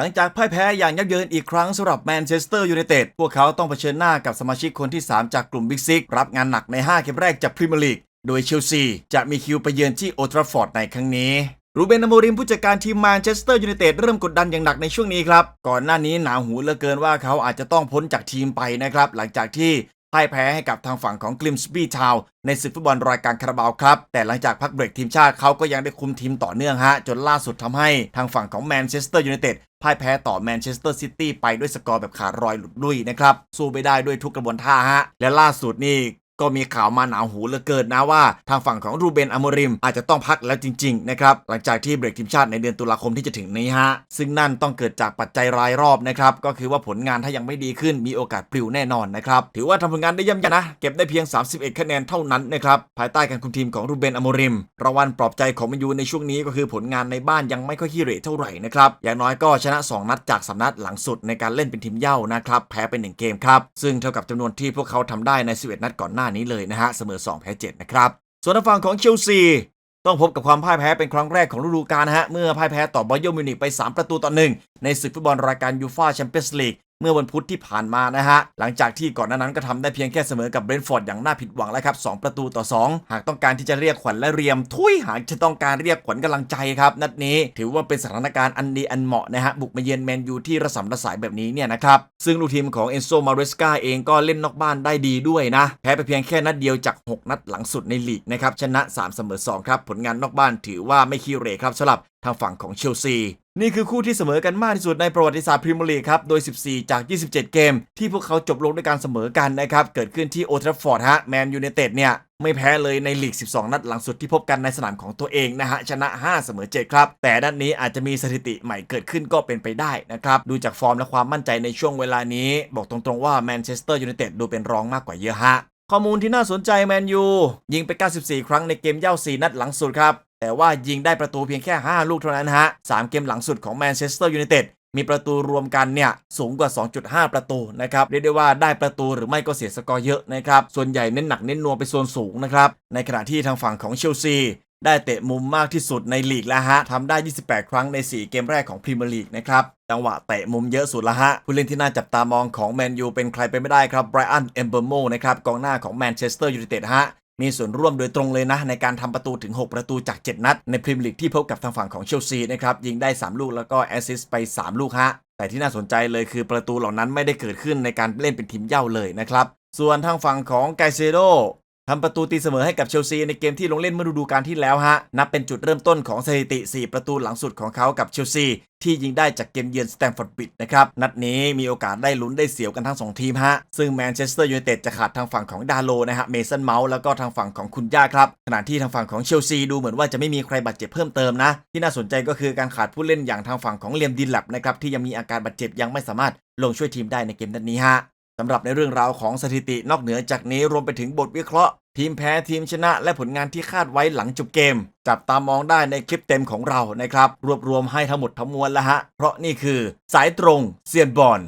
หลังจากพ่ายแพ้อย่างยับเยินอีกครั้งสำหรับแมนเชสเตอร์ยูไนเต็ดพวกเขาต้องเผชิญหน้ากับสมาชิกคนที่ 3 จากกลุ่มบิ๊กซิกรับงานหนักใน 5 เกมแรกจากพรีเมียร์ลีกโดยเชลซีจะมีคิวไปเยือนที่โอทราฟอร์ดในครั้งนี้รูเบนอโมริมผู้จัดการทีมแมนเชสเตอร์ยูไนเต็ดเริ่มกดดันอย่างหนักในช่วงนี้ครับ ก่อนหน้านี้หนาหูเหลือเกินว่าเขาอาจจะต้องพ้นจากทีมไปนะครับ หลังจากที่พ่ายแพ้ให้กับทางฝั่งของกลิมสบีทาวในศึกฟุตบอลรายการคาราบาวครับ แต่หลังจากพักเบรกทีมชาติเขาก็ยังได้คุมทีมต่อเนื่องฮะ จนล่าสุดทำให้ทางฝั่งของแมนเชสเตอร์ยูไนเต็ด พ่ายแพ้ต่อแมนเชสเตอร์ซิตี้ไปด้วยสกอร์แบบขาดรอยหลุดลุ่ยนะครับ สู้ไม่ได้ด้วยทุกกระบวนท่าฮะ และล่าสุดนี่ ก็มีข่าวมาหนาวหูเหลือเกินนะว่า ทางฝั่งของรูเบนอโมริม อาจจะต้องพักแล้วจริงๆนะครับหลังจากที่เบรกทีมชาติในเดือนตุลาคมที่จะถึงนี้ฮะซึ่งนั่นต้องเกิดจากปัจจัยรายรอบนะครับก็คือว่าผลงานถ้ายังไม่ดีขึ้นมีโอกาสปลิวแน่นอนนะครับถือว่าทำผลงานได้ย่ำยนะ เก็บได้เพียง 31 คะแนนเท่านั้นนะครับภายใต้การคุมทีมของรูเบนอโมริมรางวัลปลอบใจของแมนยูในช่วงนี้ก็คือผลงานในบ้านยังไม่ค่อยขี้เหร่เท่าไหร่นะครับอย่างน้อยก็ชนะ 2 นัดจากสนัดหลังสุดในการเล่นเป็นทีมเย่านะครับแพ้เป็นหนึ่งเกมครับซึ่งเท่ากับจำนวนที่พวกเขาทำได้ใน11นัดก่อนหน้านี้เลยนะฮะเสมอ 2 แพ้ 7 นะครับ ส่วนทางฝั่งของเชลซีต้องพบกับความพ่ายแพ้เป็นครั้งแรกของฤดูกาลนะฮะเมื่อพ่ายแพ้ต่อบาเยอร์มิวนิกไป 3 ประตูต่อหนึ่งในศึกฟุตบอลรายการยูฟ่าแชมเปี้ยนส์ลีก เมื่อวันพุธที่ผ่านมานะฮะ หลังจากที่ก่อนหน้านั้นก็ทำได้เพียงแค่เสมอกับเบรนท์ฟอร์ดอย่างน่าผิดหวังแล้วครับ 2 ประตูต่อ 2 หากต้องการที่จะเรียกขวัญและเรียม ทุยหากจะต้องการเรียกขวัญกำลังใจครับนัดนี้ ถือว่าเป็นสถานการณ์อันดีอันเหมาะนะฮะบุกมาเยือนแมนยูที่ระสำระสายแบบนี้เนี่ยนะครับซึ่งลูกทีมของเอนโซมาเรสกาเองก็เล่นนอกบ้านได้ดีด้วยนะแพ้ไปเพียงแค่นัดเดียวจาก 6 นัดหลังสุดในลีกนะครับชนะ 3 เสมอ2ครับผลงานนอกบ้านถือว่าไม่ขี้เรครับสำหรับทางฝั่งของเชลซี นี่คือคู่ที่เสมอกันมากที่สุดในประวัติศาสตร์พรีเมียร์ลีกครับ โดย 14 จาก 27 เกม ที่พวกเขาจบลงด้วยการเสมอกันนะครับ เกิดขึ้นที่โอทราฟอร์ดฮะ แมนยูไนเต็ดเนี่ย ไม่แพ้เลยในลีก 12 นัดหลังสุดที่พบกันในสนามของตัวเองนะฮะ ชนะ 5 เสมอ 7 ครับ แต่ด้านนี้อาจจะมีสถิติใหม่เกิดขึ้นก็เป็นไปได้นะครับ ดูจากฟอร์มและความมั่นใจในช่วงเวลานี้ บอกตรงๆว่าแมนเชสเตอร์ยูไนเต็ดดูเป็นรองมากกว่าเยอะฮะข้อมูลที่น่าสนใจแมนยูยิงไป 94 ครั้งในเกมเย่า 4 นัดหลังสุดครับ แต่ว่ายิงได้ประตูเพียงแค่ 5 ลูกเท่านั้นฮะ3เกมหลังสุดของแมนเชสเตอร์ยูไนเต็ดมีประตูรวมกันเนี่ยสูงกว่า 2.5 ประตูนะครับเรียกได้ว่าได้ประตูหรือไม่ก็เสียสกอร์เยอะนะครับส่วนใหญ่เน้นหนักเน้นนัวไปโซนสูงนะครับในขณะที่ทางฝั่งของเชลซีได้เตะมุมมากที่สุดในลีกแล้วฮะทำได้ 28 ครั้งใน 4 เกมแรกของพรีเมียร์ลีกนะครับจังหวะเตะมุมเยอะสุดละฮะ ผู้เล่นที่น่าจับตามองของแมนยูเป็นใครไปไม่ได้ครับไบรอันเอมเบอร์โมนะครับกองหน้าของแมนเชสเตอร์ยูไนเต็ดฮะ มีส่วนร่วมโดยตรงเลยนะ ในการทำประตูถึง 6 ประตูจาก 7 นัด ในพรีเมียร์ลีกที่พบกับทางฝั่งของเชลซีนะครับยิงได้ 3 ลูกแล้วก็แอสซิสต์ไป 3 ลูกฮะแต่ที่น่าสนใจเลยคือประตูเหล่านั้นไม่ได้เกิดขึ้นในการเล่นเป็นทีมเย่าเลยนะครับส่วนทางฝั่งของไกเซโด ทำประตูตีเสมอให้กับเชลซีในเกมที่ลงเล่นเมื่อฤดูกาลที่แล้วฮะ นับเป็นจุดเริ่มต้นของสถิติ 4 ประตูหลังสุดของเขากับเชลซีที่ยิงได้จากเกมเยือนสแตมฟอร์ดบิดนะครับ นัดนี้มีโอกาสได้ลุ้นได้เสียวกันทั้ง 2 ทีมฮะ ซึ่งแมนเชสเตอร์ยูไนเต็ดจะขาดทางฝั่งของดาโลนะฮะเมสันเมาส์แล้วก็ทางฝั่งของคุณย่าครับ ขณะที่ทางฝั่งของเชลซีดูเหมือนว่าจะไม่มีใครบาดเจ็บเพิ่มเติมนะ ที่น่าสนใจก็คือการขาดผู้เล่นอย่างทางฝั่งของเลียมดินแลบนะครับที่ยังมีอาการบาดเจ็บยังไม่สามารถลงช่วยทีมได้ในเกมนัดนี้ฮะสำหรับในเรื่องราวของสถิตินอกเหนือจากนี้รวมไปถึงบทวิเคราะห์ ทีมแพ้ทีมชนะและผลงานที่คาดไว้หลังจบเกม จับตามองได้ในคลิปเต็มของเรานะครับ รวบรวมให้ทั้งหมดทั้งมวลแล้วฮะ เพราะนี่คือ สายตรงเซียนบอล